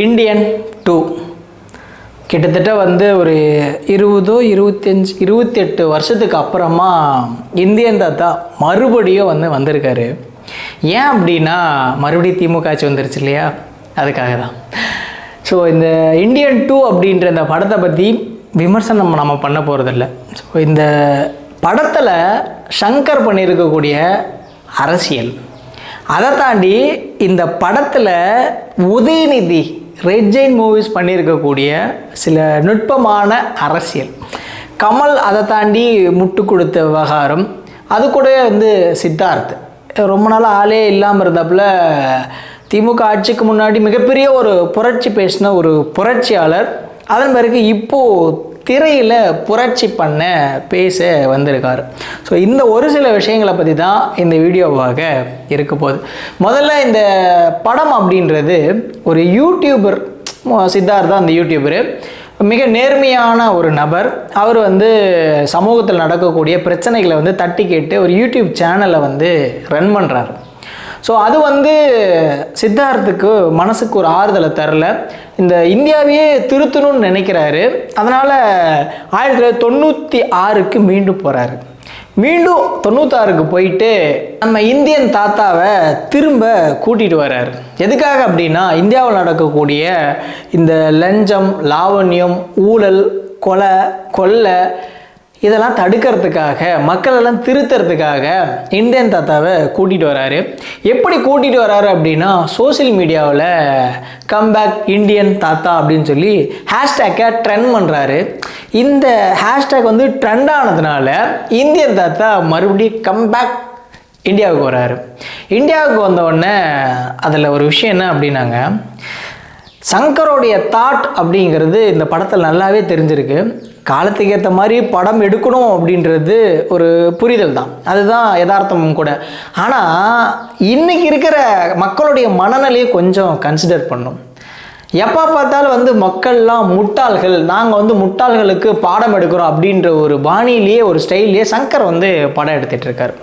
Indian two கிட்டத்தட்ட வந்து ஒரு இருபதோ இருபத்தஞ்சி இருபத்தெட்டு வருஷத்துக்கு அப்புறமா இந்தியன் தாத்தா மறுபடியும் வந்து வந்திருக்காரு. ஏன் அப்படின்னா மறுபடியும் திமுக ஆட்சி வந்துருச்சு இல்லையா? அதுக்காக தான். ஸோ இந்த இந்தியன் டூ அப்படின்ற இந்த படத்தை பற்றி விமர்சனம் நம்ம பண்ண போகிறதில்ல ஸோ இந்த படத்தில் ஷங்கர் பண்ணியிருக்கக்கூடிய அரசியல். அதை தாண்டி இந்த படத்தில் உதயநிதி ரெட் ஜெயின் மூவிஸ் பண்ணியிருக்கக்கூடிய சில நுட்பமான அரசியல். கமல் அதை தாண்டி முட்டு கொடுத்த விவகாரம் அது கூட வந்து சித்தார்த். ரொம்ப நாள் ஆளே இல்லாமல் இருந்தப்பில் திமுக ஆட்சிக்கு முன்னாடி மிகப்பெரிய ஒரு புரட்சி பேசின ஒரு புரட்சியாளர். அதன் பிறகு இப்போது திரையில் புரட்சி பண்ண பேச வந்திருக்கார். ஸோ இந்த ஒரு சில விஷயங்களை பற்றி தான் இந்த வீடியோவாக இருக்க போகுது. முதல்ல இந்த படம் அப்படின்றது ஒரு யூடியூபர் சித்தார்த்தா அந்த யூடியூபரு மிக நேர்மையான ஒரு நபர். அவர் வந்து சமூகத்தில் நடக்கக்கூடிய பிரச்சனைகளை வந்து தட்டி கேட்டு ஒரு யூடியூப் சேனலை வந்து ரன் பண்ணுறாரு ஸோ அது வந்து சித்தார்த்துக்கு மனசுக்கு ஒரு ஆறுதலை தரல. இந்த இந்தியாவையே திருத்தணும்னு நினைக்கிறாரு. அதனால் ஆயிரத்தி தொள்ளாயிரத்தி தொண்ணூற்றி ஆறுக்கு மீண்டும் போகிறாரு மீண்டும் தொண்ணூத்தாறுக்கு போயிட்டு நம்ம இந்தியன் தாத்தாவை திரும்ப கூட்டிகிட்டு வர்றாரு. எதுக்காக அப்படின்னா இந்தியாவில் நடக்கக்கூடிய இந்த லஞ்சம் லாவண்யம் ஊழல் கொலை கொள்ளை இதெல்லாம் தடுக்கிறதுக்காக மக்கள் எல்லாம் திருத்துறதுக்காக இந்தியன் தாத்தாவை கூட்டிகிட்டு வராரு. எப்படி கூட்டிகிட்டு வராரு அப்படின்னா சோஷியல் மீடியாவில் கம்பேக் இந்தியன் தாத்தா அப்படின்னு சொல்லி ஹேஷ்டேக்கை ட்ரெண்ட் பண்ணுறாரு இந்த ஹேஷ்டேக் வந்து ட்ரெண்ட் ஆனதுனால இந்தியன் தாத்தா மறுபடியும் கம்பேக் இந்தியாவுக்கு வராரு. இந்தியாவுக்கு வந்தவுடனே அதில் ஒரு விஷயம் என்ன அப்படின்னாங்க சங்கரோடைய தாட் அப்படிங்கிறது இந்த படத்தில் நல்லாவே தெரிஞ்சிருக்கு. காலத்துக்கு ஏற்ற மாதிரி படம் எடுக்கணும் அப்படின்றது ஒரு புரிதல் தான். அதுதான் யதார்த்தமும் கூட. ஆனால் இன்னைக்கு இருக்கிற மக்களுடைய மனநிலையை கொஞ்சம் கன்சிடர் பண்ணும். எப்போ பார்த்தாலும் வந்து மக்கள்லாம் முட்டாள்கள் நாங்கள் வந்து முட்டாள்களுக்கு பாடம் எடுக்கிறோம் அப்படின்ற ஒரு பாணியிலேயே ஒரு ஸ்டைல்லையே சங்கர் வந்து படம் எடுத்துகிட்டு இருக்காரு.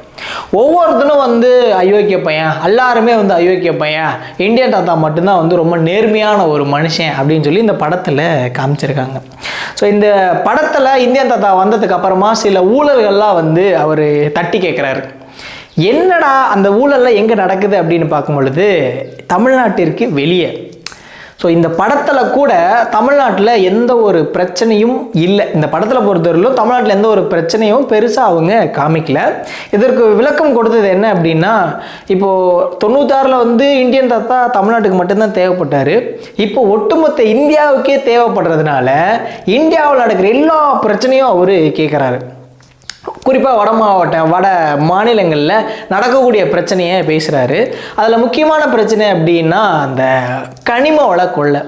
ஒவ்வொருத்தனும் வந்து அயோக்கிய பையன் எல்லாருமே வந்து அயோக்கிய பையன். இந்தியன் தாத்தா மட்டும்தான் வந்து ரொம்ப நேர்மையான ஒரு மனுஷன் அப்படின்னு சொல்லி இந்த படத்தில் காமிச்சிருக்காங்க. ஸோ இந்த படத்தில் இந்தியன் தாத்தா வந்ததுக்கு அப்புறமா சில ஊழல்கள்லாம் வந்து அவர் தட்டி கேட்குறாரு என்னடா அந்த ஊழல்லாம் எங்கே நடக்குது அப்படின்னு பார்க்கும் பொழுது தமிழ்நாட்டிற்கு வெளியே ஸோ இந்த படத்தில் கூட தமிழ்நாட்டில் எந்த ஒரு பிரச்சனையும் இல்லை. இந்த படத்தில் பொறுத்தவரையிலும் தமிழ்நாட்டில் எந்த ஒரு பிரச்சனையும் பெருசாக அவங்க காமிக்கல. இதற்கு விளக்கம் கொடுத்தது என்ன அப்படின்னா இப்போது தொண்ணூத்தாறில் வந்து இந்தியன் தாத்தா தமிழ்நாட்டுக்கு மட்டும்தான் தேவைப்பட்டார். இப்போ ஒட்டுமொத்த இந்தியாவுக்கே தேவைப்படுறதுனால இந்தியாவில் நடக்கிற எல்லா பிரச்சனையும் அவர் கேட்குறாரு குறிப்பாக வட மாவட்டம் வட மாநிலங்களில் நடக்கக்கூடிய பிரச்சனையை பேசுகிறாரு அதில் முக்கியமான பிரச்சனை அப்படின்னா அந்த கனிம வள கொள்ளை.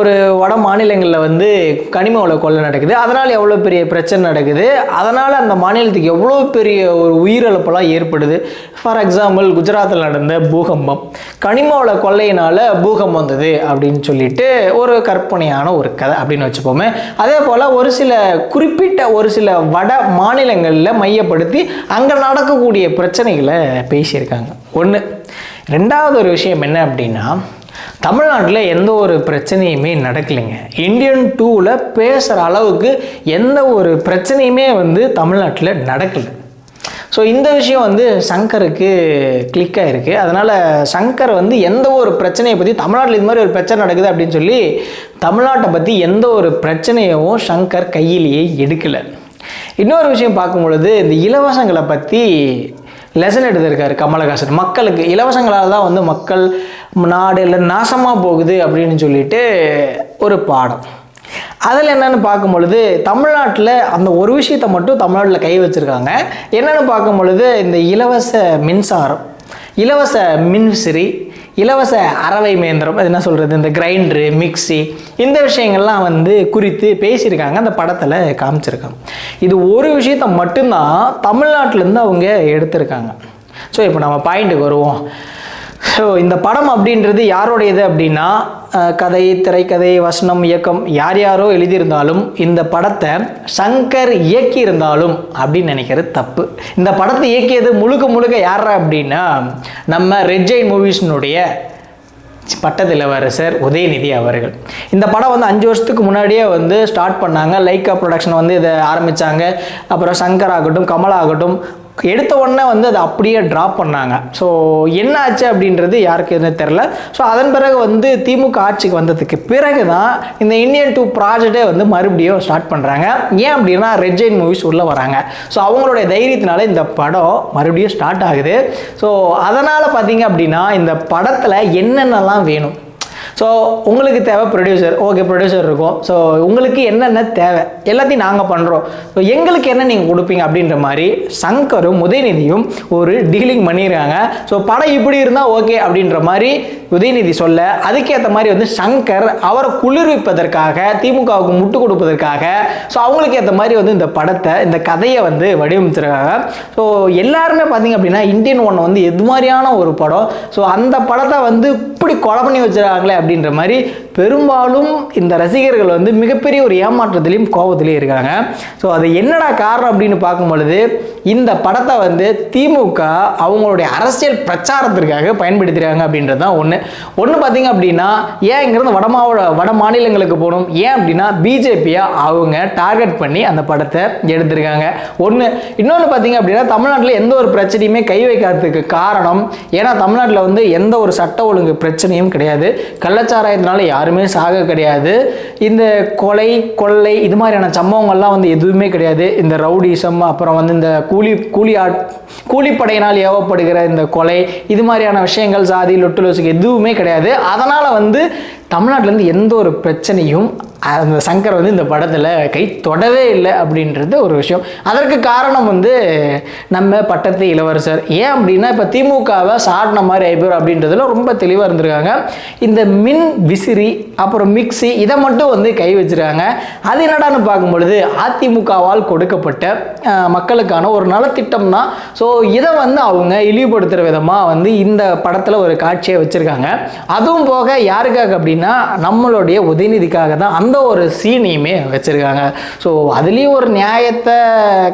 ஒரு வட மாநிலங்களில் வந்து கனிம வள கொள்ளை நடக்குது. அதனால் எவ்வளோ பெரிய பிரச்சனை நடக்குது? அதனால் அந்த மாநிலத்துக்கு எவ்வளோ பெரிய ஒரு உயிரிழப்பெல்லாம் ஏற்படுது? ஃபார் எக்ஸாம்பிள் குஜராத்தில் நடந்த பூகம்பம். கனிம வள கொள்ளையினால் பூகம்பம் வந்தது அப்படின்னு சொல்லிட்டு ஒரு கற்பனையான ஒரு கதை அப்படின்னு வச்சுப்போமே. அதே போல் ஒரு சில குறிப்பிட்ட ஒரு சில வட மாநிலங்களில் மையப்படுத்தி அங்கே நடக்கக்கூடிய பிரச்சனைகளை பேசியிருக்காங்க. ஒன்று ரெண்டாவது ஒரு விஷயம் என்ன அப்படின்னா தமிழ்நாட்டில் எந்த ஒரு பிரச்சனையுமே நடக்கலைங்க. இந்தியன் டூவில் பேசுகிற அளவுக்கு எந்த ஒரு பிரச்சனையுமே வந்து தமிழ்நாட்டில் நடக்கலை. ஸோ இந்த விஷயம் வந்து சங்கருக்கு கிளிக் ஆகிருக்கு அதனால் சங்கர் வந்து எந்த ஒரு பிரச்சனையை பற்றி தமிழ்நாட்டில் இது மாதிரி ஒரு பிரச்சனை நடக்குது அப்படின்னு சொல்லி தமிழ்நாட்டை பற்றி எந்த ஒரு பிரச்சனையும் சங்கர் கையிலேயே எடுக்கலை. இன்னொரு விஷயம் பார்க்கும் பொழுது இந்த இலவசங்களை பற்றி லெசன் எடுத்திருக்காரு கமலஹாசன். மக்களுக்கு இலவசங்களால் தான் வந்து மக்கள் நாடு எல்லாம் நாசமாக போகுது அப்படின்னு சொல்லிட்டு ஒரு பாடம். அதில் என்னென்னு பார்க்கும் பொழுது தமிழ்நாட்டில் அந்த ஒரு விஷயத்தை மட்டும் தமிழ்நாட்டில் கை வச்சுருக்காங்க. என்னென்னு பார்க்கும் பொழுது இந்த இலவச மின்சாரம் இலவச மின்விசிறி இலவச அரவை மேந்திரம் என்ன சொல்கிறது இந்த கிரைண்டரு மிக்ஸி இந்த விஷயங்கள்லாம் வந்து குறித்து பேசியிருக்காங்க. அந்த படத்தில் காமிச்சிருக்காங்க. இது ஒரு விஷயத்தை மட்டும்தான் தமிழ்நாட்டிலேருந்து அவங்க எடுத்திருக்காங்க. ஸோ இப்போ நம்ம பாயிண்ட்டுக்கு வருவோம். ஸோ இந்த படம் அப்படின்றது யாருடையது அப்படின்னா கதை திரைக்கதை வசனம் இயக்கம் யார் யாரோ எழுதியிருந்தாலும் இந்த படத்தை சங்கர் இயக்கியிருந்தாலும் அப்படின்னு நினைக்கிறது தப்பு. இந்த படத்தை இயக்கியது முழுக்க முழுக்க யார் அப்படின்னா நம்ம ரெட்ஜைன் மூவிஸ்னுடைய பட்டத்து இளவரசர் உதயநிதி அவர்கள். இந்த படம் வந்து அஞ்சு வருஷத்துக்கு முன்னாடியே வந்து ஸ்டார்ட் பண்ணாங்க. லைக்கா ப்ரொடக்ஷன் வந்து இதை ஆரம்பித்தாங்க அப்புறம் சங்கர் ஆகட்டும் கமல் ஆகட்டும் எடுத்த உடனே வந்து அதை அப்படியே ட்ராப் பண்ணாங்க. ஸோ என்ன ஆச்சு அப்படின்றது யாருக்கு எதுவும் தெரில ஸோ அதன் பிறகு வந்து திமுக ஆட்சிக்கு வந்ததுக்கு பிறகு தான் இந்த இந்தியன் டூ ப்ராஜெக்டே வந்து மறுபடியும் ஸ்டார்ட் பண்ணுறாங்க ஏன் அப்படின்னா ரெட் ஜெயின் மூவிஸ் உள்ளே வராங்க. ஸோ அவங்களுடைய தைரியத்தினால இந்த படம் மறுபடியும் ஸ்டார்ட் ஆகுது. ஸோ அதனால் பார்த்தீங்க அப்படின்னா இந்த படத்தில் என்னென்னலாம் வேணும்? ஸோ உங்களுக்கு தேவை ப்ரொடியூசர் ஓகே ப்ரொடியூசர் இருக்கும். ஸோ உங்களுக்கு என்னென்ன தேவை? எல்லாத்தையும் நாங்கள் பண்ணுறோம் ஸோ எங்களுக்கு என்ன நீங்கள் கொடுப்பீங்க அப்படின்ற மாதிரி சங்கரும் உதயநிதியும் ஒரு டீலிங் பண்ணியிருக்காங்க ஸோ படம் இப்படி இருந்தால் ஓகே அப்படின்ற மாதிரி உதயநிதி சொல்ல அதுக்கேற்ற மாதிரி வந்து சங்கர் அவரை குளிர்விப்பதற்காக திமுகவுக்கு முட்டு கொடுப்பதற்காக ஸோ அவங்களுக்கு ஏற்ற மாதிரி வந்து இந்த படத்தை இந்த கதையை வந்து வடிவமைச்சிருக்காங்க. ஸோ எல்லாருமே பார்த்தீங்க அப்படின்னா இந்தியன் ஒன் வந்து எது மாதிரியான ஒரு படம். ஸோ அந்த படத்தை வந்து இப்படி கொலை பண்ணி வச்சிருக்காங்களே அப்படின்ற மாதிரி பெரும்பாலும் இந்த ரசிகர்கள் வந்து மிகப்பெரிய ஒரு ஏமாற்றத்திலையும் கோபத்திலையும் இருக்காங்க. ஸோ அது என்னடா காரணம் அப்படின்னு பார்க்கும் பொழுது இந்த படத்தை வந்து திமுக அவங்களுடைய அரசியல் பிரச்சாரத்திற்காக பயன்படுத்துகிறாங்க அப்படின்றது தான் ஒன்று ஒன்று பார்த்தீங்க அப்படின்னா ஏன் இங்கிருந்து வட மாவட்ட வட மாநிலங்களுக்கு போகணும்? ஏன் அப்படின்னா பிஜேபியை அவங்க டார்கெட் பண்ணி அந்த படத்தை எடுத்திருக்காங்க. ஒன்று இன்னொன்று பார்த்தீங்க அப்படின்னா தமிழ்நாட்டில் எந்த ஒரு பிரச்சனையுமே கை வைக்காததுக்கு காரணம் ஏன்னா தமிழ்நாட்டில் வந்து எந்த ஒரு சட்ட ஒழுங்கு பிரச்சனையும் கிடையாது. கள்ளச்சாராயத்தினால யாருமே சாக கிடையாது. இந்த கொலை கொள்ளை இது மாதிரியான சம்பவங்கள்லாம் வந்து எதுவுமே கிடையாது. இந்த ரவுடிசம் அப்புறம் வந்து இந்த கூலி கூலி ஆட் கூலிப்படையினால் ஏவப்படுகிற இந்த கொலை இது மாதிரியான விஷயங்கள் சாதி லொட்டுலோசுக்கு எதுவுமே கிடையாது. அதனால் வந்து தமிழ்நாட்டிலேருந்து எந்த ஒரு பிரச்சனையும் அந்த சங்கர் வந்து இந்த படத்தில் கை தொடவே இல்லை அப்படின்றது ஒரு விஷயம். அதற்கு காரணம் வந்து நம்ம பட்டத்து இளவரசர். ஏன் அப்படின்னா இப்போ திமுகவை சாடின மாதிரி ஐபர் அப்படின்றதுல ரொம்ப தெளிவாக இருந்திருக்காங்க. இந்த மின் விசிறி அப்புறம் மிக்சி இதை மட்டும் வந்து கை வச்சுருக்காங்க. அது என்னடான்னு பார்க்கும் பொழுது அதிமுகவால் கொடுக்கப்பட்ட மக்களுக்கான ஒரு நலத்திட்டம் தான் ஸோ இதை வந்து அவங்க இழிவுபடுத்துகிற விதமாக வந்து இந்த படத்தில் ஒரு காட்சியை வச்சுருக்காங்க. அதுவும் போக யாருக்காக அப்படின்னா நம்மளுடைய உதயநிதிக்காக தான். அந்த ஒரு சீனையுமே வச்சுருக்காங்க. ஸோ அதுலேயும் ஒரு நியாயத்தை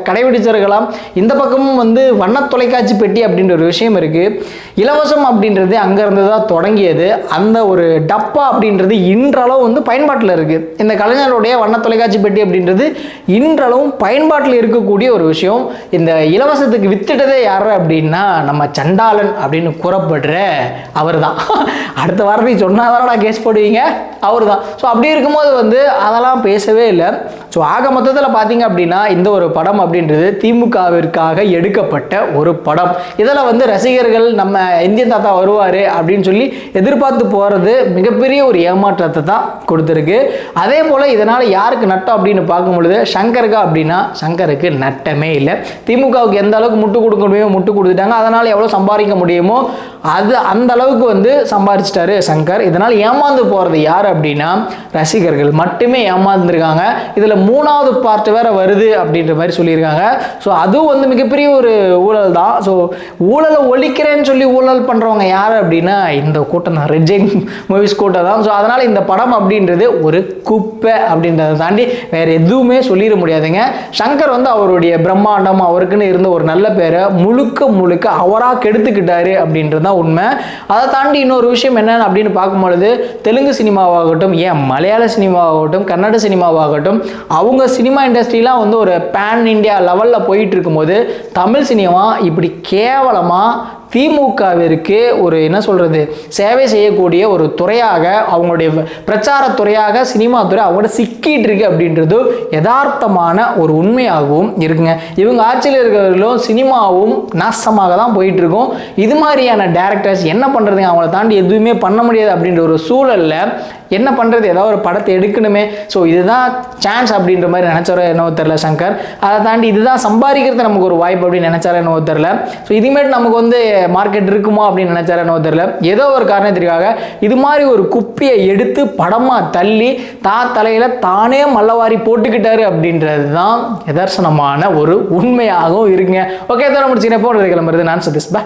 கடைபிடிச்சிருக்கலாம். இந்த பக்கமும் வந்து வண்ண தொலைக்காட்சி பெட்டி அப்படின்ற ஒரு விஷயம் இருக்குது இலவசம் அப்படின்றது அங்கேருந்து தான் தொடங்கியது. அந்த ஒரு டப்பா அப்படின்றது இன்றளவு வந்து பயன்பாட்டில் இருக்குது இந்த கலைஞருடைய வண்ண தொலைக்காட்சி பெட்டி அப்படின்றது இன்றளவும் பயன்பாட்டில் இருக்கக்கூடிய ஒரு விஷயம். இந்த இலவசத்துக்கு வித்துட்டதே யார் அப்படின்னா நம்ம சண்டாளன் அப்படின்னு கூறப்படுற அவர் தான் அடுத்த வாரத்தை சொன்னாதான கேஸ் போடுவீங்க? அவர் தான் ஸோ அப்படி இருக்கும்போது வந்து அதெல்லாம் பேசவே இல்லை. ஸோ ஆக மொத்தத்தில் பார்த்தீங்க அப்படின்னா இந்த ஒரு படம் அப்படின்றது திமுகவிற்காக எடுக்கப்பட்ட ஒரு படம். இதில் வந்து ரசிகர்கள் நம்ம இந்தியன் தாத்தா வருவார் அப்படின்னு சொல்லி எதிர்பார்த்து போகிறது மிகப்பெரிய ஒரு ஏமாற்றத்தை தான் கொடுத்துருக்கு. அதே போல் இதனால் யாருக்கு நட்டம் அப்படின்னு பார்க்கும் பொழுது சங்கருக்கா அப்படின்னா சங்கருக்கு நட்டமே இல்லை. திமுகவுக்கு எந்த அளவுக்கு முட்டு கொடுக்க முடியுமோ முட்டு கொடுத்துட்டாங்க. அதனால் எவ்வளோ சம்பாதிக்க முடியுமோ அது அந்த அளவுக்கு வந்து சம்பாரிச்சிட்டாரு சங்கர். இதனால் ஏமாந்து போகிறது யார் அப்படின்னா ரசிகர்கள் மட்டுமே ஏமாந்துருக்காங்க. இதில் மூணாவது பார்ட் வேற வருது அப்படின்ற மாதிரி சொல்லியிருக்காங்க. ஸோ அதுவும் வந்து மிகப்பெரிய ஒரு ஊழல் தான். ஸோ ஊழலை ஒழிக்கிறேன்னு சொல்லி ஊழல் பண்ணுறவங்க யார் அப்படின்னா இந்த கூட்டம் தான். ரெஜெங் மூவிஸ் கூட்டம் தான். ஸோ அதனால் இந்த படம் அப்படின்றது ஒரு குப்பை அப்படின்றத தாண்டி வேறு எதுவுமே சொல்லிட முடியாதுங்க. சங்கர் வந்து அவருடைய பிரம்மாண்டம் அவருக்குன்னு இருந்த ஒரு நல்ல பேரை முழுக்க முழுக்க அவராக கெடுத்துக்கிட்டாரு அப்படின்றது தான் உண்மை. அதை தாண்டி இன்னொரு விஷயம் என்னென்னு அப்படின்னு பார்க்கும்பொழுது தெலுங்கு சினிமாவாகட்டும் ஏன் மலையாள சினிமா சினிமாவாகட்டும் கன்னட சினிமாவாகட்டும் அவங்க சினிமா இண்டஸ்ட்ரிலாம் வந்து ஒரு பேன் இந்தியா லெவலில் போயிட்டு இருக்கும்போது தமிழ் சினிமா இப்படி கேவலமாக திமுகவிற்கு ஒரு என்ன சொல்கிறது சேவை செய்யக்கூடிய ஒரு துறையாக அவங்களுடைய பிரச்சார துறையாக சினிமா துறை அவங்களோட சிக்கிட்டு இருக்கு அப்படின்றது யதார்த்தமான ஒரு உண்மையாகவும் இருக்குங்க. இவங்க ஆட்சியில் இருக்கிறவர்களும் சினிமாவும் நாசமாக தான் போயிட்டு இருக்கும் இது மாதிரியான டேரக்டர்ஸ் என்ன பண்ணுறதுங்க அவங்கள தாண்டி எதுவுமே பண்ண முடியாது அப்படின்ற ஒரு சூழலில் என்ன பண்ணுறது ஏதாவது ஒரு படத்தை எடுக்கணுமே. ஸோ இதுதான் சான்ஸ் அப்படின்ற மாதிரி நினச்சாரோ என்னவோ தெரில சங்கர். அதை தாண்டி இதுதான் சம்பாதிக்கிறது நமக்கு ஒரு வாய்ப்பு அப்படின்னு நினச்சாரோ என்னவோ தெரில ஸோ இதுமேட்டு நமக்கு வந்து மார்க்கெட் இருக்குமா அப்படின்னு நினச்சாரோ என்னவோ ஏதோ ஒரு காரணத்திற்காக இது மாதிரி ஒரு குப்பியை எடுத்து படமாக தள்ளி தா தலையில் தானே மல்லவாரி போட்டுக்கிட்டாரு அப்படின்றது தான் நிதர்சனமான ஒரு உண்மையாகவும் இருக்குங்க. ஓகே தர முடிச்சுக்கிறேன். போடுறது கிளம்புறது நான் சதீஷ். பா